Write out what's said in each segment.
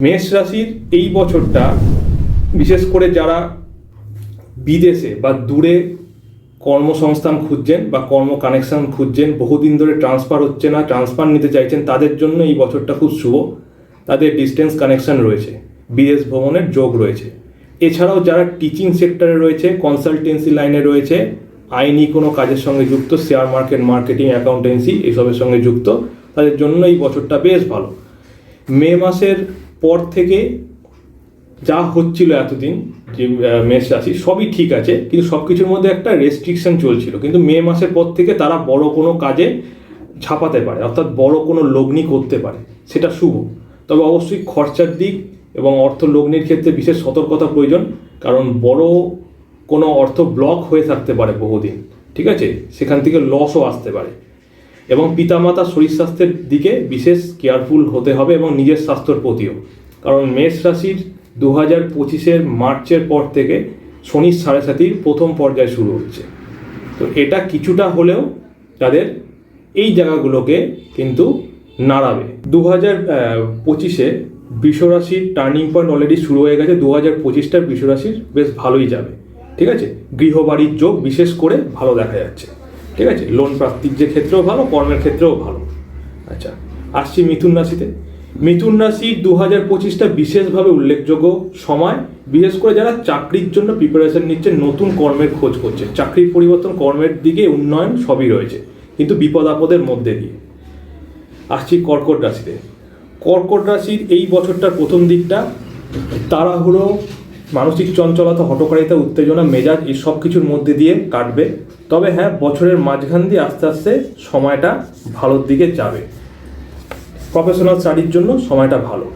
মেষ রাশির এই বছরটা, বিশেষ করে যারা বিদেশে বা দূরে কর্মসংস্থান খুঁজছেন বা কর্ম কানেকশন খুঁজছেন, বহুদিন ধরে ট্রান্সফার হচ্ছে না ট্রান্সফার নিতে চাইছেন, তাদের জন্য এই বছরটা খুব শুভ। তাদের ডিস্টেন্স কানেকশন রয়েছে, বিদেশ ভ্রমণের যোগ রয়েছে। এছাড়াও যারা টিচিং সেক্টরে রয়েছে কনসালটেন্সি লাইনে রয়েছে, আইনি কোনো কাজের সঙ্গে যুক্ত শেয়ার মার্কেট মার্কেটিং অ্যাকাউন্টেন্সি এসবের সঙ্গে যুক্ত, তাদের জন্য এই বছরটা বেশ ভালো। মে মাসের পর থেকে যা হচ্ছিল এতদিন যে মেষ রাশি, সবই ঠিক আছে, কিন্তু সব কিছুর মধ্যে একটা রেস্ট্রিকশন চলছিল। কিন্তু মে মাসের পর থেকে তারা বড় কোনো কাজে ছাপাতে পারে, অর্থাৎ বড় কোনো লগ্নি করতে পারে, সেটা শুভ। তবে অবশ্যই খরচার দিক এবং অর্থ লগ্নির ক্ষেত্রে বিশেষ সতর্কতা প্রয়োজন, কারণ বড় কোনো অর্থ ব্লক হয়ে থাকতে পারে বহুদিন, ঠিক আছে? সেখান থেকে লসও আসতে পারে। এবং পিতামাতা শরীর স্বাস্থ্যের দিকে বিশেষ কেয়ারফুল হতে হবে এবং নিজের স্বাস্থ্যর প্রতিও। কারণ মেষ রাশির দু হাজার পঁচিশের মার্চের পর থেকে শনির সাড়ে সাতির প্রথম পর্যায় শুরু হচ্ছে। তো এটা কিছুটা হলেও তাদের এই জায়গাগুলোকে কিন্তু নাড়াবে। দু হাজার পঁচিশে বৃষরাশির টার্নিং পয়েন্ট অলরেডি শুরু হয়ে গেছে। দু হাজার পঁচিশটার বৃষরাশির বেশ ভালোই যাবে। ঠিক আছে? গৃহবাড়ির যোগ বিশেষ করে ভালো দেখা যাচ্ছে। ঠিক আছে? লোন প্রাপ্তির যে ক্ষেত্রেও ভালো, কর্মের ক্ষেত্রেও ভালো। আচ্ছা আসছি মিথুন রাশিতে। মিথুন রাশি দু হাজার পঁচিশটা বিশেষভাবে উল্লেখযোগ্য সময়, বিশেষ করে যারা চাকরির জন্য প্রিপারেশন নিচ্ছে, নতুন কর্মের খোঁজ করছে। চাকরির পরিবর্তন কর্মের দিকে উন্নয়ন সবই রয়েছে, কিন্তু বিপদ আপদের মধ্যে দিয়ে। আসছি কর্কট রাশিতে। কর্কট রাশির এই বছরটার প্রথম দিকটা তাড়াহুড়ো মানসিক চঞ্চলতা, হটকারিতা, উত্তেজনা, মেজাজ এই সব কিছুর মধ্যে দিয়ে কাটবে। তবে হ্যাঁ বছরের মাঝখান দিয়ে আস্তে আস্তে সময়টা ভালোর দিকে যাবে। প্রফেশনাল স্টাডির জন্য সময়টা ভালো।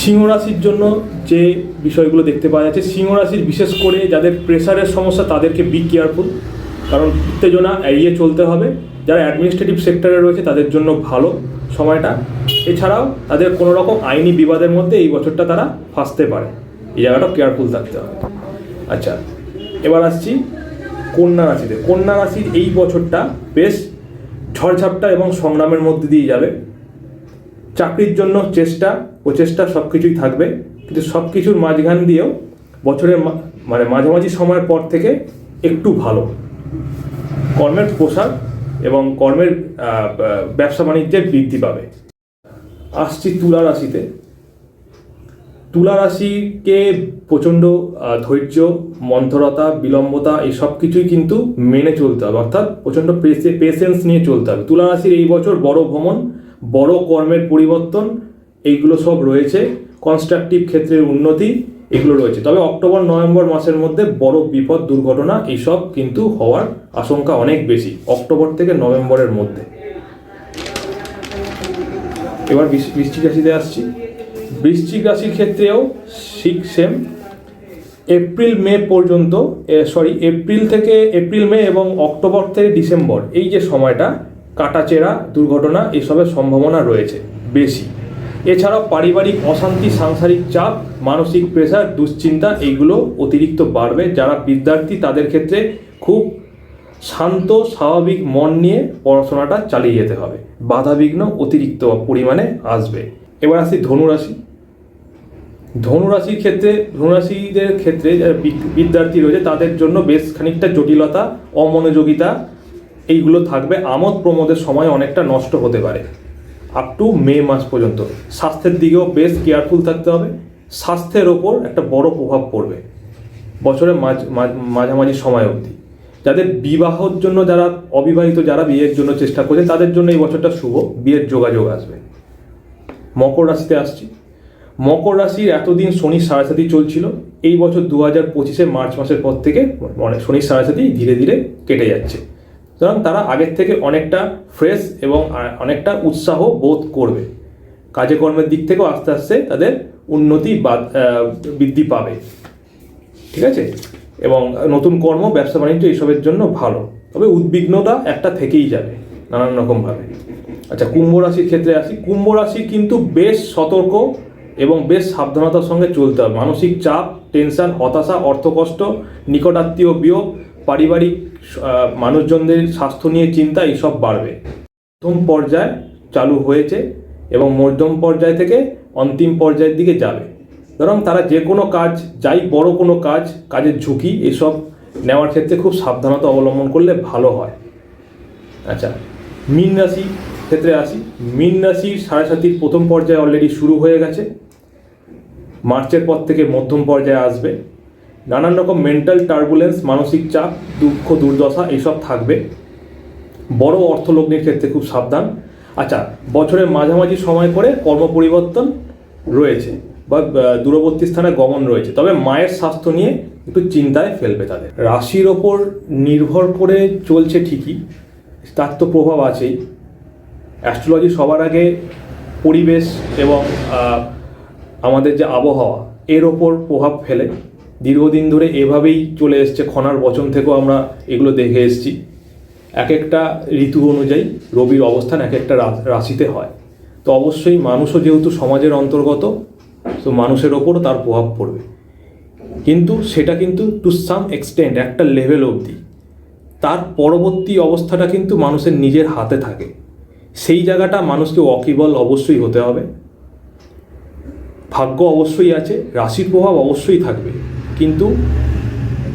সিংহ রাশির জন্য যে বিষয়গুলো দেখতে পাওয়া যাচ্ছে, সিংহ রাশির বিশেষ করে যাদের প্রেশারের সমস্যা, তাদেরকে বি কেয়ারফুল কারণ উত্তেজনা এড়িয়ে চলতে হবে। যারা অ্যাডমিনিস্ট্রেটিভ সেক্টরে রয়েছে, তাদের জন্য ভালো সময়টা। এছাড়াও তাদের কোনো রকম আইনি বিবাদের মধ্যে এই বছরটা তারা ফাঁসতে পারে। এই জায়গাটা কেয়ারফুল থাকতে হবে। আচ্ছা এবার আসছি কন্যা রাশিতে। কন্যা রাশির এই বছরটা বেশ ঝড়ঝাপটা এবং সংগ্রামের মধ্যে দিয়ে যাবে। চাকরির জন্য চেষ্টা প্রচেষ্টা সব কিছুই থাকবে। কিন্তু সব কিছুর মাঝখান দিয়েও বছরের মানে মাঝামাঝি সময়ের পর থেকে একটু ভালো। কর্মের প্রসার এবং কর্মের ব্যবসা বাণিজ্যের বৃদ্ধি পাবে। আসছি তুলা রাশিতে। তুলা রাশিকে প্রচণ্ড ধৈর্য, মন্থরতা, বিলম্বতা, এই সব কিছুই কিন্তু মেনে চলতে হবে। অর্থাৎ প্রচণ্ড পেশেন্স নিয়ে চলতে হবে। তুলা রাশির এই বছর বড় ভ্রমণ, বড় কর্মের পরিবর্তন, এইগুলো সব রয়েছে। কনস্ট্রাকটিভ ক্ষেত্রের উন্নতি, এগুলো রয়েছে। তবে অক্টোবর, নভেম্বর মাসের মধ্যে বড় বিপদ, দুর্ঘটনা এইসব কিন্তু হওয়ার আশঙ্কা অনেক বেশি, অক্টোবর থেকে নভেম্বরের মধ্যে। এবার বৃষ- বৃশ্চিক রাশিতে আসছি। বৃশ্চিক রাশির ক্ষেত্রেও ঠিক সেম এপ্রিল, মে পর্যন্ত সরি এপ্রিল থেকে এপ্রিল, মে এবং অক্টোবর থেকে ডিসেম্বর এই যে সময়টা, কাটাচেরা, দুর্ঘটনা, এসবের সম্ভাবনা রয়েছে বেশি। এছাড়াও পারিবারিক অশান্তি, সাংসারিক চাপ, মানসিক প্রেশার দুশ্চিন্তা, এইগুলো অতিরিক্ত বাড়বে। যারা বিদ্যার্থী, তাদের ক্ষেত্রে খুব শান্ত, স্বাভাবিক মন নিয়ে পড়াশোনাটা চালিয়ে যেতে হবে। বাধাবিঘ্ন অতিরিক্ত পরিমাণে আসবে। এবার আসি ধনুরাশি। ধনুরাশির ক্ষেত্রে, ধনুরাশিদের ক্ষেত্রে যারা বিদ্যার্থী রয়েছে, তাদের জন্য বেশ খানিকটা জটিলতা, অমনোযোগিতা, এইগুলো থাকবে। আমোদ প্রমোদের সময় অনেকটা নষ্ট হতে পারে। আপ টু মে মাস পর্যন্ত। স্বাস্থ্যের দিকেও বেশ কেয়ারফুল থাকতে হবে। স্বাস্থ্যের ওপর একটা বড় প্রভাব পড়বে। বছরের মাঝ- মাঝামাঝি সময় অবধি। যাদের বিবাহর জন্য যারা অবিবাহিত, যারা বিয়ের জন্য চেষ্টা করছে, তাদের জন্য এই বছরটা শুভ। বিয়ের যোগাযোগ আসবে। মকর রাশিতে আসছি। মকর রাশির এতদিন শনির সাড়ে সাথী চলছিল। এই বছর দু হাজার পঁচিশে মার্চ মাসের পর থেকে মানে শনির সাড়ে সাথী ধীরে ধীরে কেটে যাচ্ছে। সুতরাং তারা আগের থেকে অনেকটা ফ্রেশ এবং অনেকটা উৎসাহ বোধ করবে। কাজে কর্মের দিক থেকেও আস্তে আস্তে তাদের উন্নতি বা- বৃদ্ধি পাবে। ঠিক আছে? এবং নতুন কর্ম, ব্যবসা বাণিজ্য, এইসবের জন্য ভালো। তবে উদ্বিগ্নতা একটা থেকেই যাবে। নানান রকমভাবে আচ্ছা কুম্ভ রাশির ক্ষেত্রে আসি। কুম্ভ রাশি কিন্তু বেশ সতর্ক এবং বেশ সাবধানতার সঙ্গে চলতে হবে। মানসিক চাপ, টেনশন, হতাশা, অর্থকষ্ট, নিকটাত্মীয় বিয়োগ, পারিবারিক মানুষজনদের স্বাস্থ্য নিয়ে চিন্তা, এইসব বাড়বে। প্রথম পর্যায় চালু হয়েছে এবং মধ্যম পর্যায় থেকে অন্তিম পর্যায়ের দিকে যাবে। ধরুন তারা যে কোনো কাজ, যাই বড় কোনো কাজ, কাজের ঝুঁকি, এসব নেওয়ার ক্ষেত্রে খুব সাবধানতা অবলম্বন করলে ভালো হয়। আচ্ছা মীন রাশি ক্ষেত্রে আসি মীন রাশির সাড়ে সাতির প্রথম পর্যায়ে অলরেডি শুরু হয়ে গেছে। মার্চের পর থেকে মধ্যম পর্যায়ে আসবে। নানান রকম মেন্টাল টার্বুলেন্স মানসিক চাপ, দুঃখ, দুর্দশা এসব থাকবে। বড় অর্থলগ্নির ক্ষেত্রে খুব সাবধান। আচ্ছা বছরের মাঝামাঝি সময় করে কর্ম পরিবর্তন রয়েছে বা দূরবর্তী স্থানে গমন রয়েছে। তবে মায়ের স্বাস্থ্য নিয়ে একটু চিন্তায় ফেলবে তাদের। রাশির ওপর নির্ভর করে চলছে ঠিকই। তার তো প্রভাব আছেই। অ্যাস্ট্রোলজি সবার আগে পরিবেশ এবং আমাদের যে আবহাওয়া, এর ওপর প্রভাব ফেলে। দীর্ঘদিন ধরে এভাবেই চলে এসছে, খনার বচন থেকেও আমরা এগুলো দেখে এসেছি। এক একটা ঋতু অনুযায়ী রবির অবস্থান এক একটা রাশিতে হয়। তো অবশ্যই মানুষও যেহেতু সমাজের অন্তর্গত, তো মানুষের ওপরও তার প্রভাব পড়বে। কিন্তু সেটা কিন্তু টু সাম এক্সটেন্ট একটা লেভেল অবধি। তার পরবর্তী অবস্থাটা কিন্তু মানুষের নিজের হাতে থাকে। সেই জায়গাটা মানুষকে ওয়াকিবল অবশ্যই হতে হবে। ভাগ্য অবশ্যই আছে, রাশির প্রভাব অবশ্যই থাকবে। কিন্তু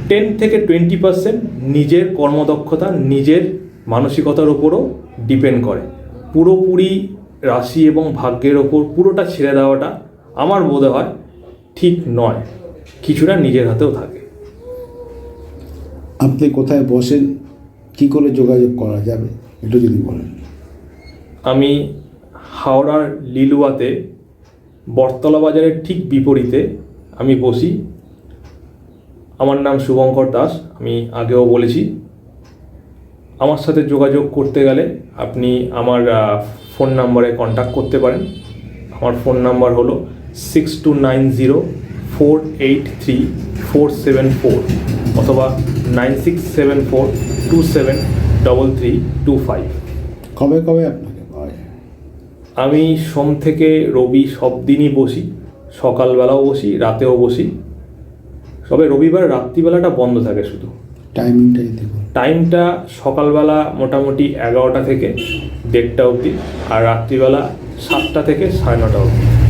টেন থেকে টোয়েন্টি পার্সেন্ট নিজের কর্মদক্ষতা, নিজের মানসিকতার ওপরও ডিপেন্ড করে। পুরোপুরি রাশি এবং ভাগ্যের ওপর পুরোটা ছেড়ে দেওয়াটা আমার বোধ হয় ঠিক নয়। কিছুটা নিজের হাতেও থাকে। আপনি কোথায় বসেন, কি করে যোগাযোগ করা যাবে, একটু যদি বলেন। আমি হাওড়ার লিলুয়াতে, বটতলা বাজারের ঠিক বিপরীতে আমি বসি। আমার নাম শুভঙ্কর দাস, আমি আগেও বলেছি। আমার সাথে যোগাযোগ করতে গেলে আপনি আমার ফোন নাম্বারে কন্ট্যাক্ট করতে পারেন। আমার ফোন নাম্বার হলো six two nine zero four eight three four seven four অথবা nine six seven four two seven double three two five. কবে কবে আপনাকে পাওয়া যায় আমি সোম থেকে রবি সব দিনই বসি সকালবেলাও বসি রাতেও বসি। তবে রবিবার রাত্রিবেলাটা বন্ধ থাকে শুধু। টাইমিংটা যদি টাইমটা সকালবেলা মোটামুটি এগারোটা থেকে দেড়টা অবধি আর রাত্রিবেলা সাতটা থেকে সাড়ে নটা অবধি।